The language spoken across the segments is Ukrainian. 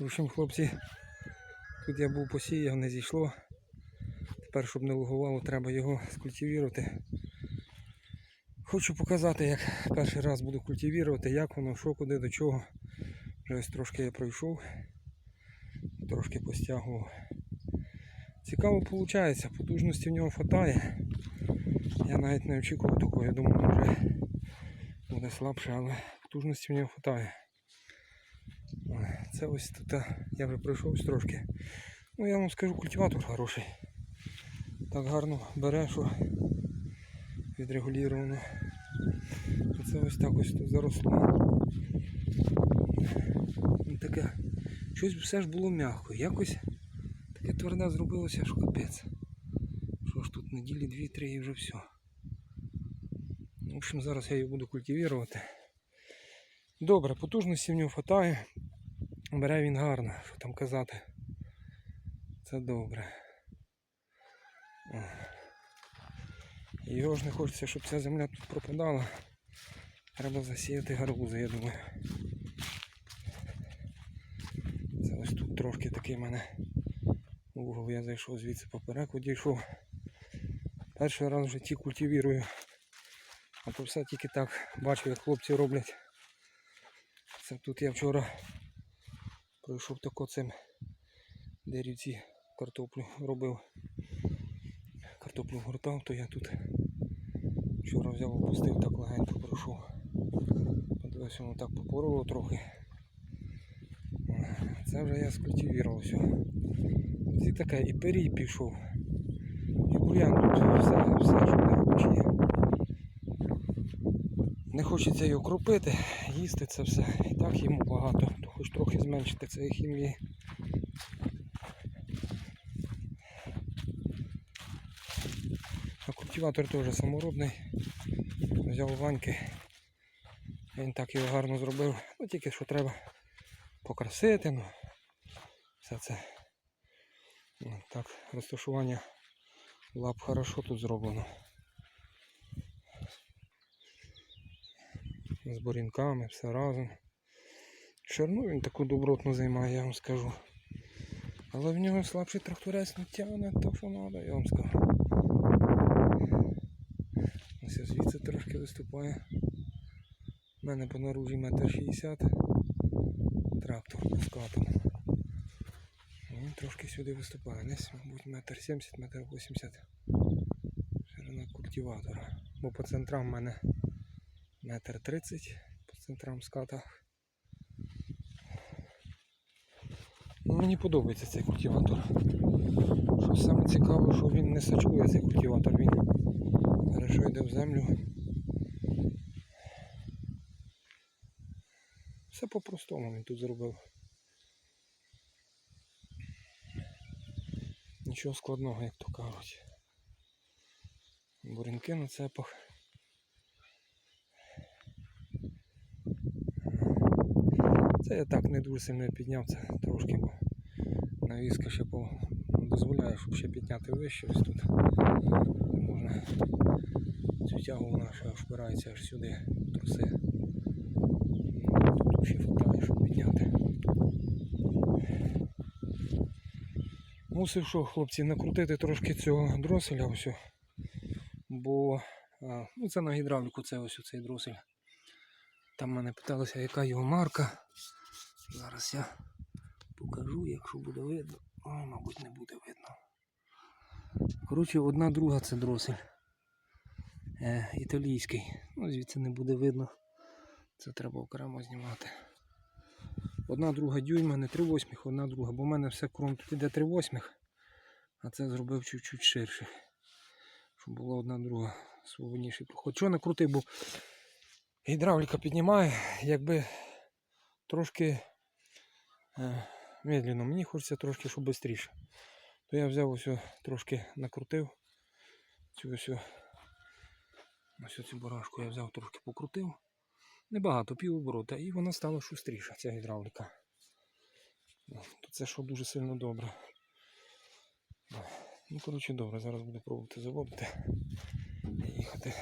В хлопці, тут я був посіяв, не зійшло. Тепер, щоб не лугувало, треба його скультивувати. Хочу показати, як перший раз буду культивувати, як воно, що, куди, до чого. Вже ось трошки я пройшов, трошки постягував. Цікаво виходить, потужності в нього вистачає. Я навіть не очікував такого, я думав, може буде слабше, але потужності в нього вистачає. Це ось тут я вже пройшов трошки. Ну я вам скажу, культиватор хороший. Так гарно бере, що відрегулювано. Це ось так ось тут заросло. Ну, Таке, щось все ж було м'яко. Якось таке тверде зробилося, що капець. Що ж тут неділі дві-три і вже все. В общем, зараз я її буду культивувати. Добре, потужності в нього вистачає. Бере він гарно, що там казати. Це добре. Його ж не хочеться, щоб ця земля тут пропадала. Треба засіяти гарбузи, я думаю. Це ось тут трошки такий в мене угол. Я зайшов звідси поперек одійшов. Перший раз в житті культивірую. А то все тільки так бачу, як хлопці роблять. Це тут я вчора пройшов тако цим дерівці картоплю робив. Картоплю гортав, то я тут вчора взяв, опустив, так легенько пройшов. Подивився, воно так попороло трохи. Це вже я скультивував все. І таке, і перій пішов. І бур'ян тут все, все, що не є. Не хочеться його кропити, їсти це все. І так йому багато, то хоч трохи зменшити цієї хімії. А культиватор теж саморобний. Взяв Ваньки. Він так його гарно зробив. Ну тільки що треба покрасити. Ну, все це. Ну, так, розташування лап хорошо тут зроблено. З борінками, все разом. Ширину він таку добротну займає, я вам скажу. Але в нього слабший тракторець не тягне, то що треба, я вам скажу. Ось звідси трошки виступає. У мене по наружі метр шістдесят. Трактор скатом. Він трошки сюди виступає. Десь, мабуть, метр сімдесят, метр вісімдесят. Ширина культиватора. Бо по центрам в мене метр тридцять по центрам ската. Ну, мені подобається цей культиватор. Що саме цікаве, що він не сачкує цей культиватор, він хорошо йде в землю. Все по-простому він тут зробив. Нічого складного, як то кажуть. Бурінки на цепах. Це я так не дуже сильно підняв це трошки, бо навіска ще по... дозволяє, щоб ще підняти вище ось тут. Можна цю тягу вона ще впирається аж сюди, труси. Тут ще хватає, щоб підняти. Мусив що, хлопці, накрутити трошки цього дроселя ось. Бо ну це на гідравліку, це ось цей дросель. Там мене питалися, яка його марка. Зараз я покажу, якщо буде видно. Ой, мабуть, не буде видно. Коротше, одна друга це дросель. Е, італійський. Ну, звідси не буде видно. Це треба окремо знімати. Одна друга дюйма, не 3 восьмих, одна друга, бо в мене все кром тут іде 3 восьмих, а це зробив чуть-чуть ширше. Щоб була одна друга свободніший проход. Чого не крутий, бо гідравліка піднімає, якби трошки медленно. Мені хочеться трошки, щоб швидше. То я взяв ось трошки накрутив. Цю ось, ось цю барашку я взяв трошки покрутив. Небагато, пів оборота, і вона стала шустріша, ця гідравліка. Це що дуже сильно добре. Ну, коротше, добре, зараз буду пробувати заводити і їхати.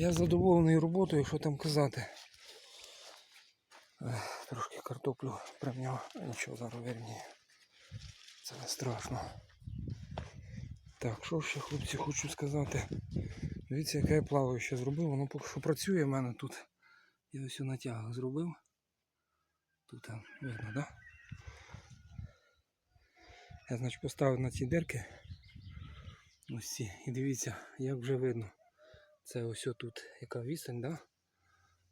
Я задоволений роботою, що там казати. Трошки картоплю примняв, а нічого зараз верні. Це не страшно. Так, що ще хлопці хочу сказати. Дивіться, яке я плаваюче зробив, воно поки що працює в мене тут. Я ось на тягах зробив. Тут видно, так? Да? Я значить поставив на ці дирки. Ось ці. І дивіться, як вже видно. Це ось тут яка відстань, да?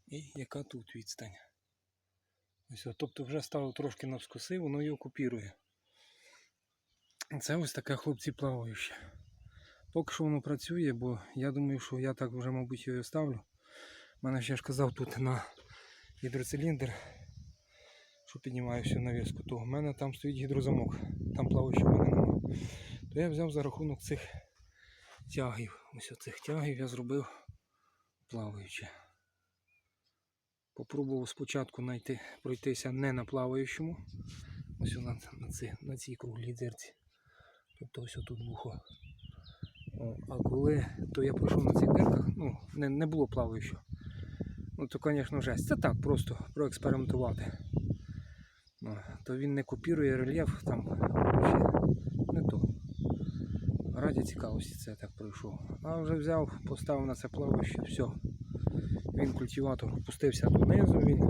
І яка тут відстань. Ось, тобто вже стало трошки навскоси, воно його копірує. Це ось таке хлопці плаваюче. Поки що воно працює, бо я думаю, що я так вже, мабуть, його ставлю. У мене ще ж казав тут на гідроциліндр, що піднімаю всю навіску, то в мене там стоїть гідрозамок, там плаваючого мене немає. То я взяв за рахунок цих тягів. Ось оцих тягів я зробив плаваюче. Попробував спочатку знайти, пройтися не на плаваючому. Ось на, на, ці, на цій круглій дзерці. Тобто ось тут вухо. А коли то я пройшов на цих дирках, ну, не, не було плаваючого. Ну то, звісно, жесть. Це так, просто проекспериментувати. То він не копірує рельєф, там. Раді цікавості це я так пройшов. А вже взяв, поставив на це плаваюче, все. Він культиватор опустився донизу, він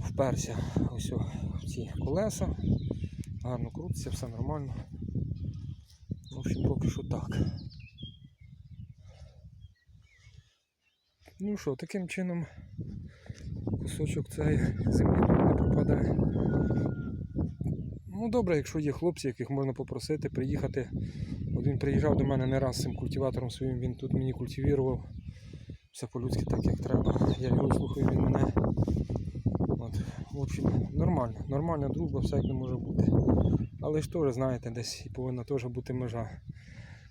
вперся ось в ці колеса. Гарно крутиться, все нормально. В общем, поки що так. Ну що, таким чином кусочок цієї землі не пропадає. Ну добре, якщо є хлопці, яких можна попросити приїхати. Він приїжджав до мене не раз з цим культиватором своїм, він тут мені культивував. Все по-людськи так, як треба. Я його слухаю, він мене. От, в общем, нормально. Нормальна дружба, все як не може бути. Але ж теж, знаєте, десь повинна теж бути межа.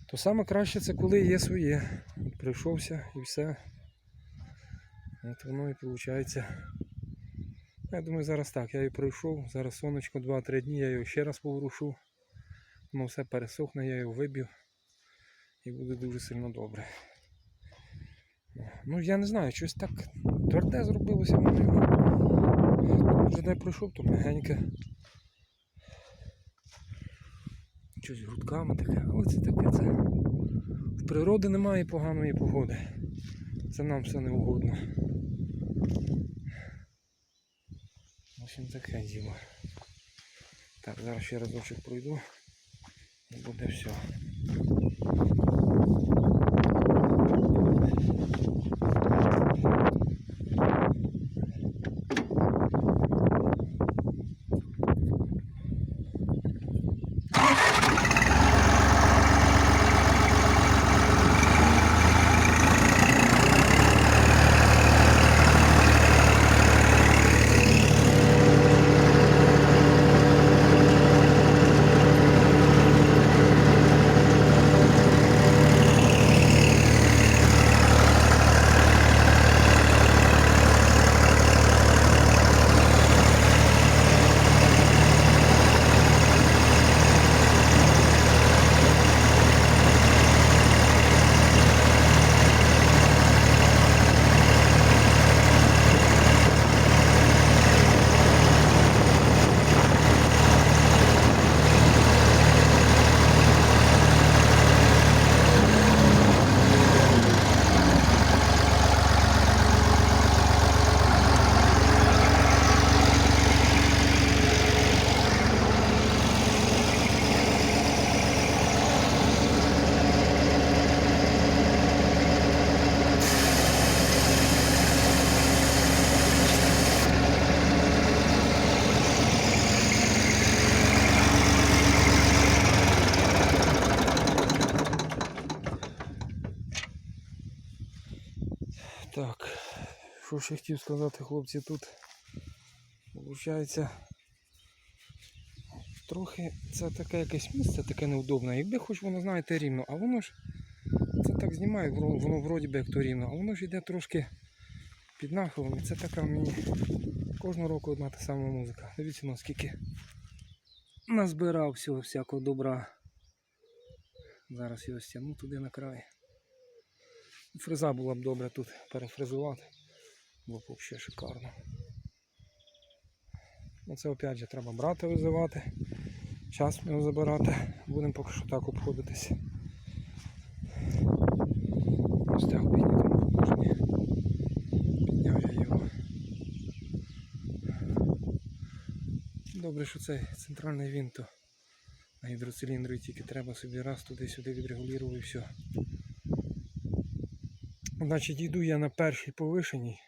То саме краще це коли є своє. Прийшовся і все. От воно і виходить. Я думаю, зараз так, я її пройшов, зараз сонечко 2-3 дні, я його ще раз поворушу. Воно все пересохне, я його виб'ю і буде дуже сильно добре. Ну я не знаю, щось так тверде зробилося в мене. Вже де пройшов, то мягеньке. Щось грудками таке, але це таке це. В природи немає поганої погоди. Це нам все не угодно. Общем, таке діло. Так, зараз ще разочок пройду і буде все. Так, що ще хотів сказати, хлопці, тут виходить трохи це таке якесь місце таке неудобне. Якби хоч воно, знаєте, рівно, а воно ж це так знімає, воно, вроді би як то рівно, а воно ж йде трошки під нахилом. І це така мені кожного року одна та сама музика. Дивіться, ну скільки назбирав всього всякого добра. Зараз його стягну туди на край. Фреза була б добре тут перефрезувати. Було б взагалі шикарно. Ну це опять же треба брата визивати. Час його забирати. Будемо поки що так обходитись. Ось так положенні. Підняв я його. Добре, що цей центральний винт то на гідроциліндру і тільки треба собі раз туди-сюди відрегулював і все. Значить, йду я на першій повишеній.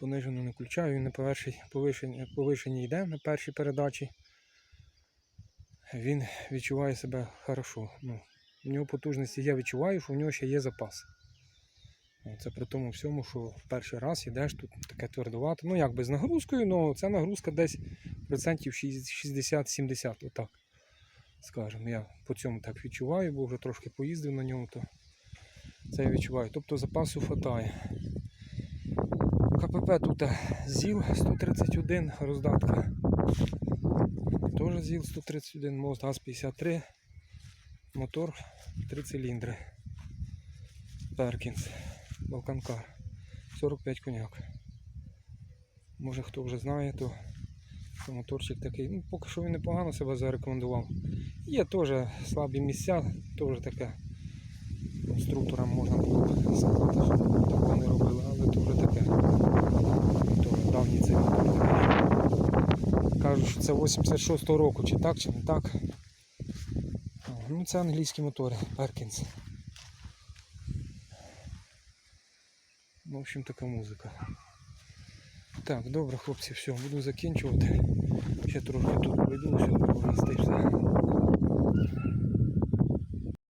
Понижену не включаю, він на повишеній йде на першій передачі. Він відчуває себе хорошо. Ну, у нього потужності я відчуваю, що у нього ще є запас. Ну, Це при тому всьому, що в перший раз йдеш тут таке твердувато. Ну як би з нагрузкою, але ця нагрузка десь процентів 60-70, отак. Скажемо, я по цьому так відчуваю, бо вже трошки поїздив на ньому, то це я відчуваю. Тобто запасу хватає. КПП тут ЗІЛ 131 роздатка. Теж ЗІЛ 131, мост ГАЗ-53, мотор 3 циліндри. Перкінс, Балканкар, 45 коняк. Може хто вже знає, то моторчик такий. Ну, поки що він непогано себе зарекомендував. Є теж слабі місця, теж таке. Конструкторам можна було сказати, що такого не робили, але то вже таке. То давній цей мотор це 86-го року, чи так, чи не так. Ну, це англійські мотори, Перкінс. В общем, така музика. Так, добре, хлопці, все, буду закінчувати. Ще трошки тут пройду, все, повісти все.